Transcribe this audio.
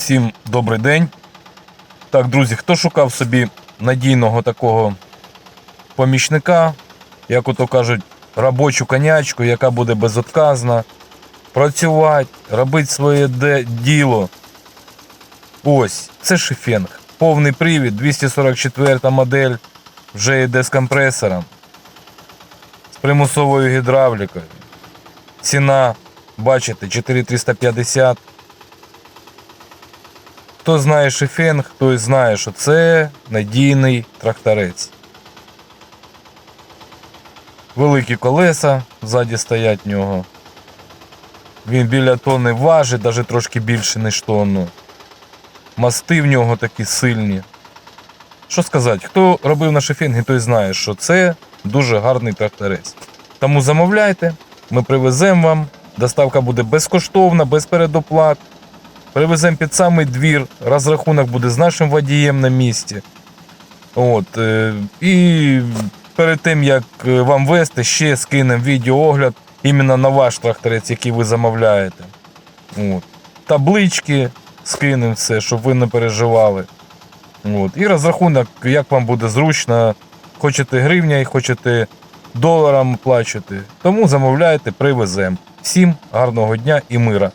Всім добрий день. Так, друзі, хто шукав собі надійного такого помічника, як ото кажуть, робочу конячку, яка буде безотказна, працювати, робити своє діло. Ось, це шифенг. Повний привід, 244 модель, вже йде з компресором, з примусовою гідравлікою. Ціна, бачите, 4350. Хто знає шифенг, той знає, що це надійний тракторець. Великі колеса ззаді стоять в нього. Він біля тонни важить, навіть трошки більше, ніж тонну. Мости в нього такі сильні. Що сказати, хто робив на шифінгі, той знає, що це дуже гарний тракторець. Тому замовляйте, ми привеземо вам. Доставка буде безкоштовна, без передоплат. Привеземо під самий двір, розрахунок буде з нашим водієм на місці. От, е, і перед тим, як е, вам вести, ще скинемо відеоогляд іменно на ваш тракторець, який ви замовляєте. От. Таблички скинемо все, щоб ви не переживали. От. І розрахунок, як вам буде зручно. Хочете гривня і хочете доларом плачете. Тому замовляйте, привеземо. Всім гарного дня і мира.